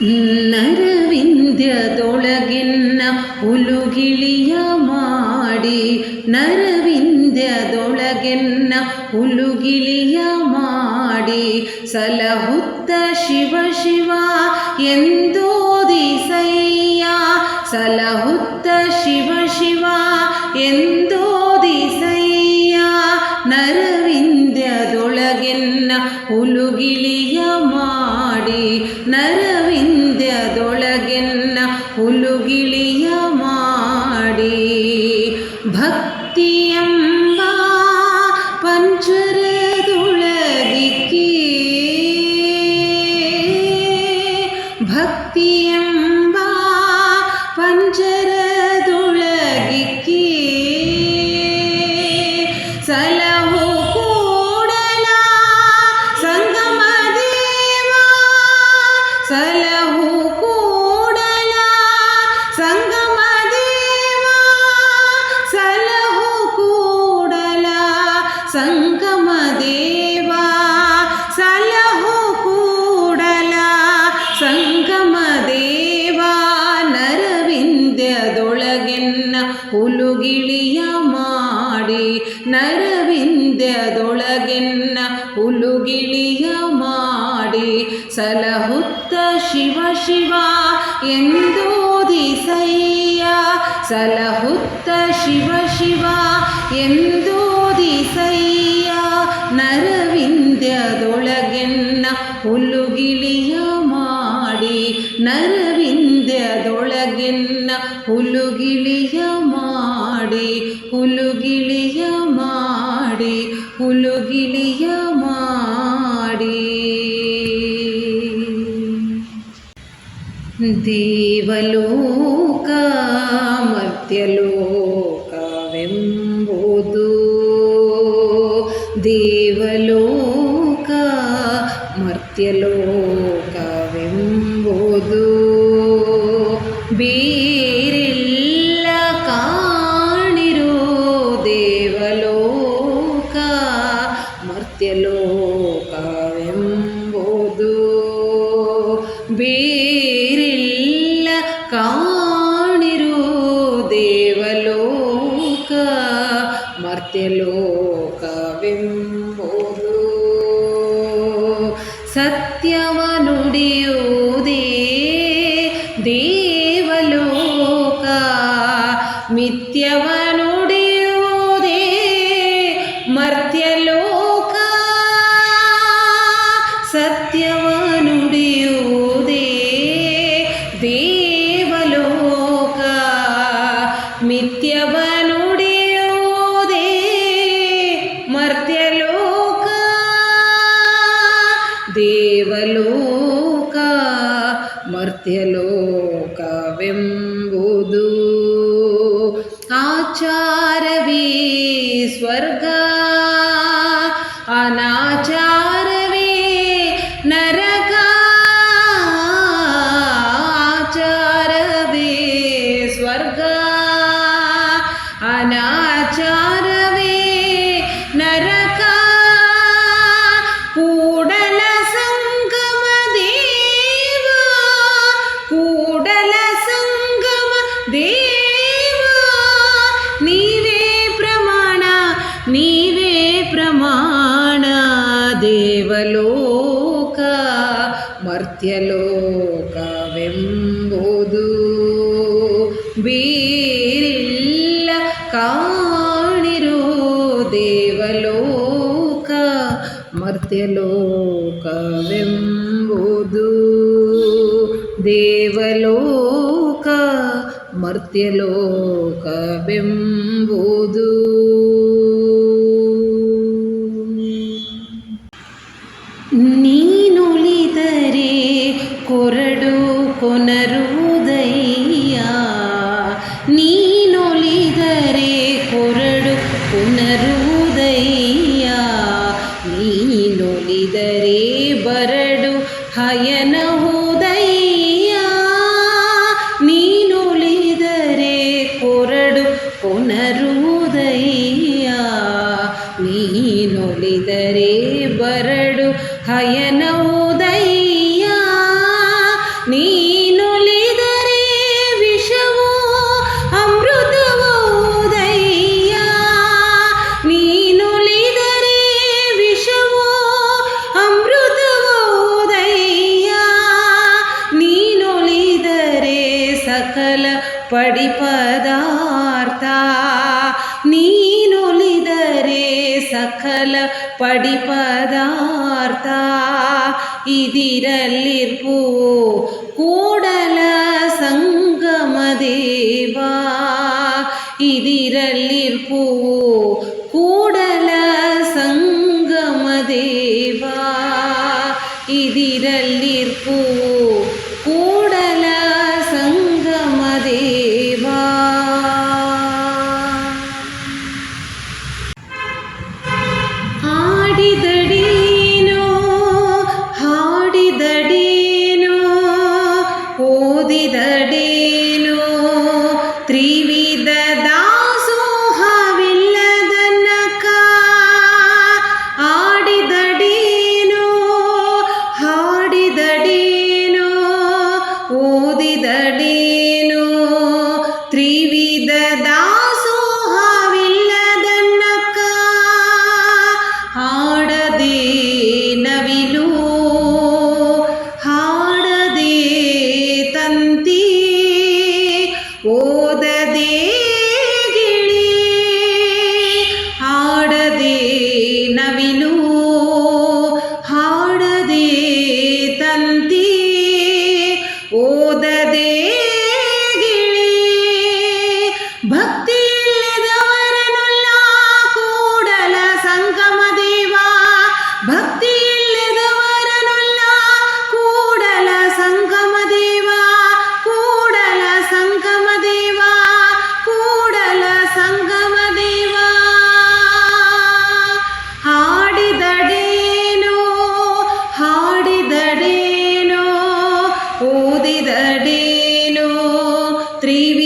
ನರವಿಂದ್ಯದೊಳಗಿನ್ನ ಹುಲುಗಿಳಿಯ ಮಾಡಿ, ನರವಿಂದ್ಯದೊಳಗಿನ್ನ ಹುಲುಗಿಳಿಯ ಮಾಡಿ, ಸಲಹುತ್ತ ಶಿವ ಶಿವ ಎಂದೋದಿ ಸೈಯ ಸಲಹುತ್ತ ಶಿವ ಶಿವ ಎಂದೋ Hulu ಸಲಹುತ್ತ ಶಿವ ಶಿವ ಎಂದೂದಿಸಯ್ಯ ಸಲಹುತ್ತ ಶಿವ ಶಿವ ಎಂದೂದಿಸಯ್ಯ ನರವಿಂದ್ಯದೊಳಗೆನ್ನ ಹುಲ್ಲುಗಿಳಿಯ ಮಾಡಿ ನರ लो നിത്യലോകവെം ದೇವಲೋಕ ಮರ್ತ್ಯಲೋ ಮರ್ತ್ಯಲೋಕವೆಂಬುದು ದೇವಲೋಕ ಮರ್ತ್ಯಲೋಕವೆಂಬುದು ಬರಡು ಹಯನ ಪಡಿಪದಾರ್ಥ ನೀನುಲಿದರೆ ಸಕಲ ಪಡಿಪದಾರ್ಥ ಇದಿರಲ್ಲಿರ್ಪು ಕೂಡ ಊದಿದಡಿ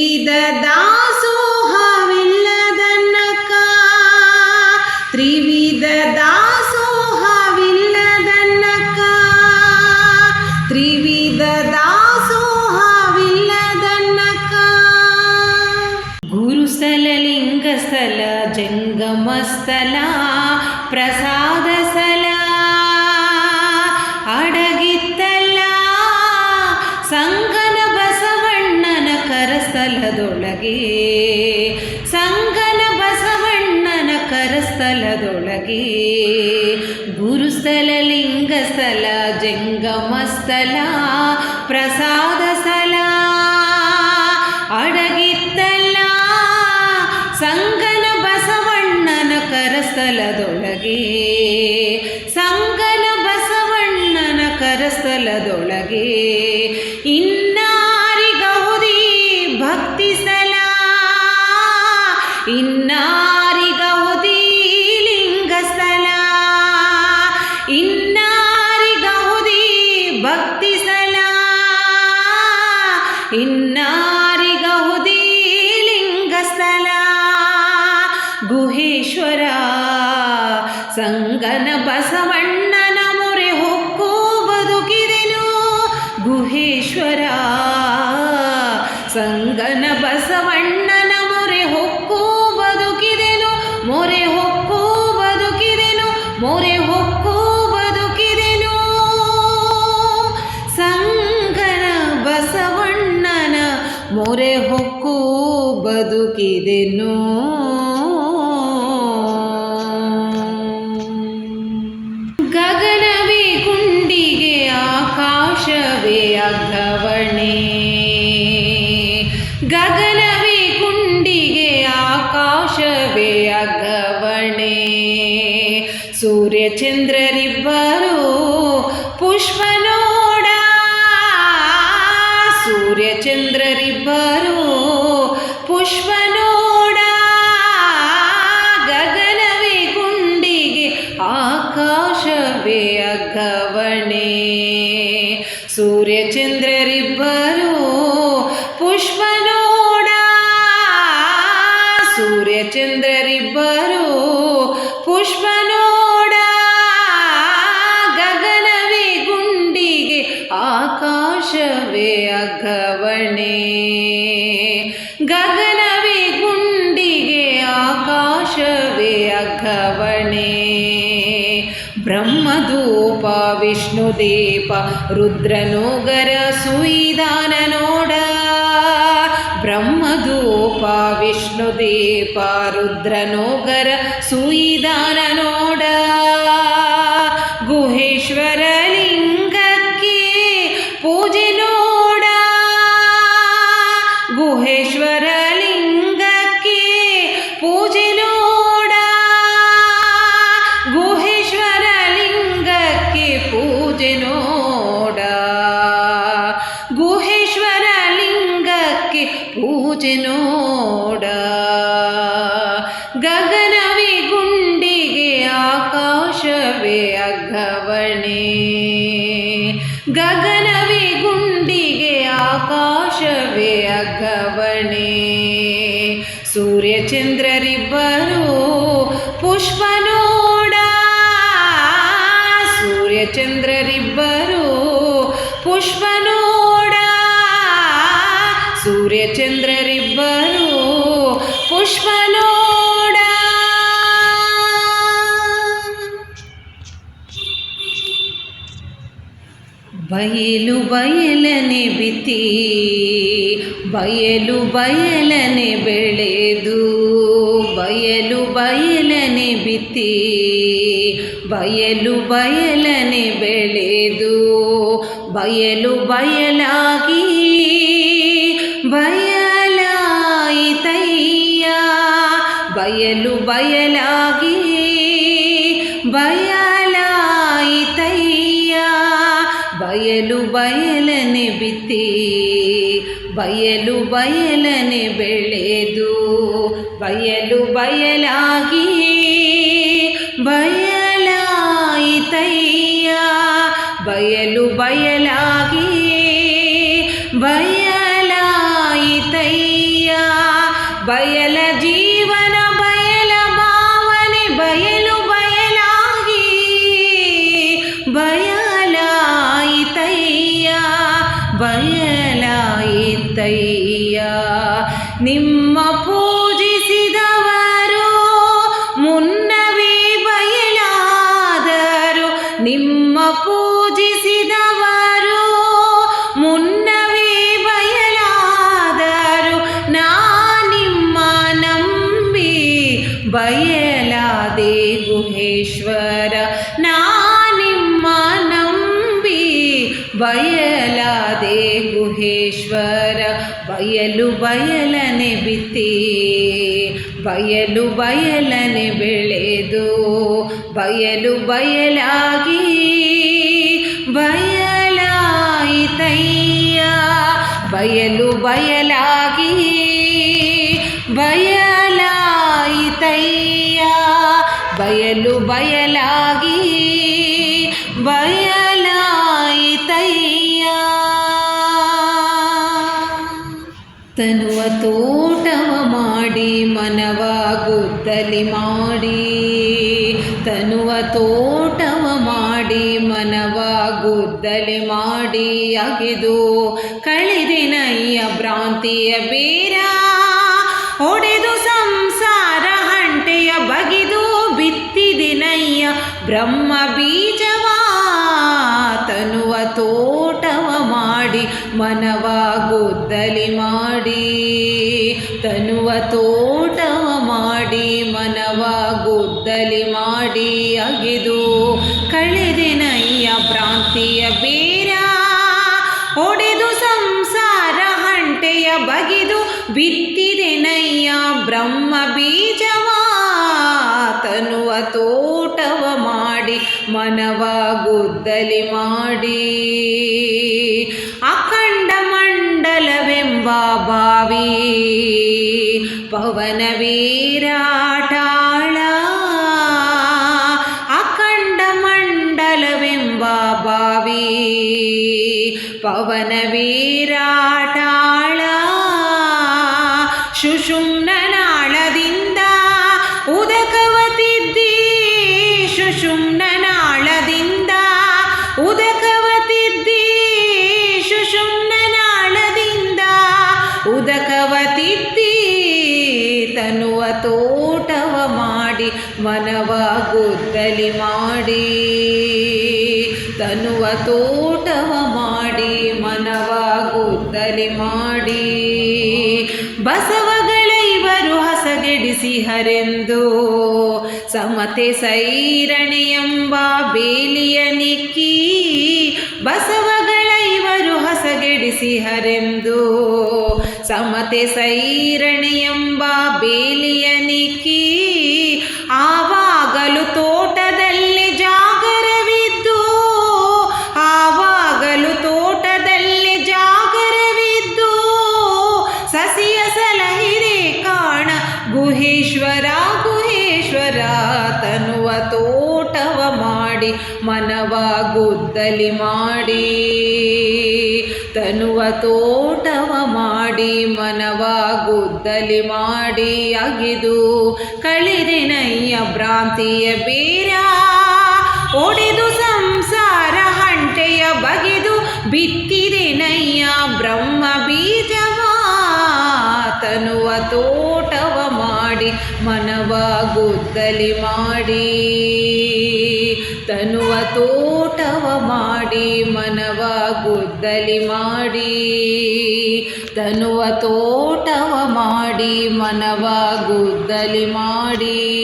the dam. ಸಂಗನ ಬಸವಣ್ಣನ ಕರಸ್ಥಲದೊಳಗೆ ಗುರುಸ್ಥಲ, ಲಿಂಗಸ್ಥಲ, ಜಂಗಮಸ್ಥಲ, ಪ್ರಸಾದ ಸ್ಥಲ, ಅಡಗಿತ್ತಲ್ಲ. ಸಂಗನ ಬಸವಣ್ಣನ ಕರಸ್ಥಲದೊಳಗೆ ಸಂಗನ ಬಸವಣ್ಣನ ಕರಸ್ಥಲದೊಳಗೆ ಇನ್ನು إِنَّا ಬದುಕಿದೆನು? ಗಗನವೇ ಕುಂಡಿಗೆ ಆಕಾಶವೇ ಅಗ್ಗವಣೆ ಗಗನವೇ ಕುಂಡಿಗೆ ಆಕಾಶವೇ ಅಗ್ಗವಣೆ ಸೂರ್ಯಚಂದ್ರರಿಬ್ಬರು ಪುಷ್ಪ ನೋಡ. ಸೂರ್ಯಚಂದ್ರರಿಬ್ಬರು ಪುಷ್ಪನೋಡ ಗಗನವೇ ಗುಂಡಿಗೆ ಆಕಾಶವೇ ಅಗ್ಗವಣೆ ಸೂರ್ಯಚಂದ್ರರಿಬ್ಬರು ಪುಷ್ಪನೋಡ ಸೂರ್ಯಚಂದ್ರರಿಬ್ಬರು ಪುಷ್ಪನೋಡ ಗಗನವೇ ಗುಂಡಿಗೆ ಆಕಾಶವೇ ಅಗ್ಗವಣೆ ವಿಷ್ಣುದೇಪ ರುದ್ರನು ಗರ ಸುಯಿದಾನ ನೋಡ. ಬ್ರಹ್ಮದೂಪ ವಿಷ್ಣುದೇಪ ರುದ್ರನು ಗರ ಸುಯಿದಾನ ನೋಡ. ಗುಹೇಶ್ವರ ಗಗನವೇ ಗುಂಡಿಗೆ ಆಕಾಶವೇ ಅಗವಣೆ ಸೂರ್ಯಚಂದ್ರರಿಬ್ಬರು ಬಯಲು ಬಯಲನೆ ಬಿತ್ತಿ, ಬಯಲು ಬಯಲನೆ ಬೆಳೆದು, ಬಯಲು ಬಯಲನೆ ಬಿತ್ತಿ, ಬಯಲು ಬಯಲನೆ ಬೆಳೆದು, ಬಯಲು ಬಯಲಾಗಿ, ಬಯಲಾಯಿತಯ್ಯ, ಬಯಲು ಬಯಲಾಗಿ ಬಯಲು ಬಯಲನೆ ಬಿತ್ತಿ ಬಯಲು ಬಯಲನೆ ಬೆಳೆದು ಬಯಲು ಬಯಲಾಗಿ ಬಯಲಾಯಿತಯ್ಯ ಬಯಲು ಬಯಲಾಗಿ ಬಯಲಾಯಿತಯ್ಯ ಬಯಲಾಯಿತಯ್ಯ ನಿಮ್ಮ ಬಯಲನೆ ಬಿತ್ತಿ ಬಯಲು ಬಯಲನೆ ಬೆಳೆದು ಬಯಲು ಬಯಲಾಗಿ ಬಯಲಾಯಿತಯ್ಯ ಬಯಲು ಬಯಲಾಗಿ ಬಯಲಾಯಿತಯ್ಯ ಬಯಲು ಬಯಲಾಗಿ. ತೋಟವ ಮಾಡಿ ಮನವ ಗುದ್ದಲಿ ಮಾಡಿ. ತನುವ ತೋಟವ ಮಾಡಿ ಮನವ ಗುದ್ದಲಿ ಮಾಡಿ ಅಗೆದು ಕಳೆದಿನಯ್ಯ ಭ್ರಾಂತಿಯ ಬೇರ. ಹೊಡೆದು ಸಂಸಾರ ಹಂಟೆಯ ಬಗಿದು ಬಿತ್ತಿದಿನಯ್ಯ ಬ್ರಹ್ಮ ಬೀಜವಾ. ತನುವ ತೋಟವ ಮಾಡಿ, ಮನವ ಗುದ್ದಲಿ ಮಾಡಿ, ತನುವ ತೋಟವ ಮಾಡಿ, ಮನವ ಗುದ್ದಲಿ ಮಾಡಿ ಅಗೆದು ಕಳೆದಿನಯ್ಯ ಪ್ರಾಂತಿಯ ಬೇರ ಹೊಡೆದು ಸಂಸಾರ ಹಂಟೆಯ ಬಗಿದು ಬಿತ್ತಿದೆನಯ್ಯ ಬ್ರಹ್ಮ ಬೀಜವಾ, ತನುವ ತೋಟವ ಮಾಡಿ, ಮನವ ಗುದ್ದಲಿ ಮಾಡಿ. ಅಖಂಡ ಮಂಡಲವೆಂಬ ಬಾವಿ ಪವನ ವೀರಾಟಾಳ ಅಖಂಡ ಮಂಡಲವೆಂಬ ಬಾವಿ ಪವನ ವೀರಾಟಾಳ ಗುದ್ದಲಿ ಮಾಡಿ, ತನುವ ತೋಟವ ಮಾಡಿ ಮನವ ಗುದ್ದಲಿ ಮಾಡಿ. ಬಸವಗಳ ಇವರು ಹಸಗೆಡಿಸಿ ಹರೆಂದು, ಸಮತೆ ಸೈರಣಿ ಎಂಬ ಬೇಲಿಯ ನಿಕ್ಕಿ, ಬಸವಗಳ ಇವರು ಹಸಗೆಡಿಸಿ ಹರೆಂದು, ಸಮತೆ ಸೈರಣಿ ಎಂಬ ಬೇಲಿಯ ನಿಕ್ಕಿ ಗುದ್ದಲಿ ಮಾಡಿ, ತನುವ ತೋಟವ ಮಾಡಿ, ಮನವ ಗುದ್ದಲಿ ಮಾಡಿ ಅಗಿದು, ಕಳಿರಿನಯ್ಯ ಭ್ರಾಂತಿಯ ಬೀರ, ಒಡೆದು ಸಂಸಾರ ಹಂಟೆಯ ಬಗೆದು ಬಿತ್ತಿದೆ ನಯ್ಯ ಬ್ರಹ್ಮ ಬೀಜವ, ತನುವ ತೋಟವ ಮಾಡಿ, ಮನವ ಗುದ್ದಲಿ ಮಾಡಿ. ತನುವ ತೋಟವ ಮಾಡಿ ಮನವ ಗುದ್ದಲಿ ಮಾಡಿ. ತನುವ ತೋಟವ ಮಾಡಿ ಮನವ ಗುದ್ದಲಿ ಮಾಡಿ.